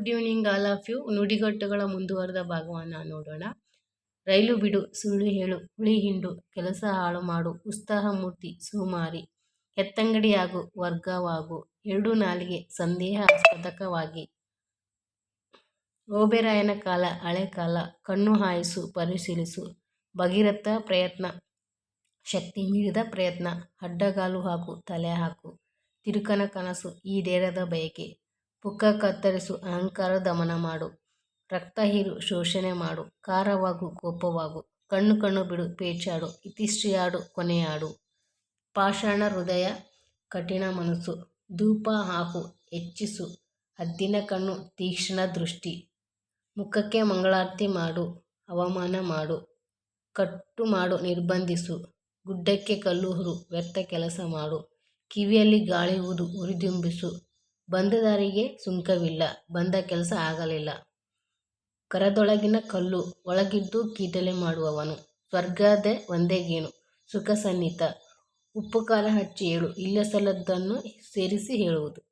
Good evening all of you ನುಡಿಗಟ್ಟುಗಳ ಮುಂದುವರೆದ ಭಾಗವನ್ನು ನೋಡೋಣ. ರೈಲು ಬಿಡು, ಸುಳ್ಳು ಹೇಳು, ಹುಳಿ ಹಿಂಡು, ಕೆಲಸ ಹಾಳು ಮಾಡು, ಉತ್ಸಾಹ ಮೂರ್ತಿ, ಸುಮಾರಿ, ಎತ್ತಂಗಡಿಯಾಗು, ವರ್ಗವಾಗು, ಎರಡು ನಾಲಿಗೆ ಸಂದೇಹಾಸ್ಪದಕವಾಗಿ. ಓಬೆರಾಯನ ಕಾಲ, ಹಳೆ ಕಾಲ, ಕಣ್ಣು ಹಾಯಿಸು, ಪರಿಶೀಲಿಸು, ಭಗೀರಥ ಪ್ರಯತ್ನ, ಶಕ್ತಿ ಮೀರಿದ ಪ್ರಯತ್ನ, ಅಡ್ಡಗಾಲು ಹಾಕು, ತಲೆ ಹಾಕು, ತಿರುಕನ ಕನಸು, ಈಡೇರದ ಬಯಕೆ. ಪುಕ್ಕ ಕತ್ತರಿಸು ಅಹಂಕಾರ ದಮನ ಮಾಡು. ರಕ್ತ ಹೀರು, ಶೋಷಣೆ ಮಾಡು. ಖಾರವಾಗು, ಕೋಪವಾಗು. ಕಣ್ಣು ಕಣ್ಣು ಬಿಡು, ಪೇಚಾಡು. ಇತಿಶ್ರೀಯಾಡು ಕೊನೆಯಾಡು. ಪಾಷಾಣ ಹೃದಯ, ಕಠಿಣ ಮನಸ್ಸು. ಧೂಪ ಹಾಕು, ಹೆಚ್ಚಿಸು. ಹದ್ದಿನ ಕಣ್ಣು, ತೀಕ್ಷ್ಣ ದೃಷ್ಟಿ. ಮುಖಕ್ಕೆ ಮಂಗಳಾರತಿ ಮಾಡು, ಅವಮಾನ ಮಾಡು. ಕಟ್ಟು ಮಾಡು, ನಿರ್ಬಂಧಿಸು. ಗುಡ್ಡಕ್ಕೆ ಕಲ್ಲು ಹುರು, ವ್ಯರ್ಥ ಕೆಲಸ ಮಾಡು. ಕಿವಿಯಲ್ಲಿ ಗಾಳಿ ಊದು ಉರಿದುಂಬಿಸು ಬಂದ ದಾರಿಗೆ ಸುಂಕವಿಲ್ಲ, ಬಂದ ಕೆಲಸ ಆಗಲಿಲ್ಲ. ಕರದೊಳಗಿನ ಕಲ್ಲು, ಒಳಗಿದ್ದು ಕೀಟಲೆ ಮಾಡುವವನು. ಸ್ವರ್ಗದ ಒಂದೇಗೇನು? ಸುಖ ಸನ್ನಿತ ಉಪ್ಪು ಕಾಲ ಹಚ್ಚಿ ಹೇಳು ಇಲ್ಲಸಲ್ಲದ್ದನ್ನು ಸೇರಿಸಿ ಹೇಳುವುದು.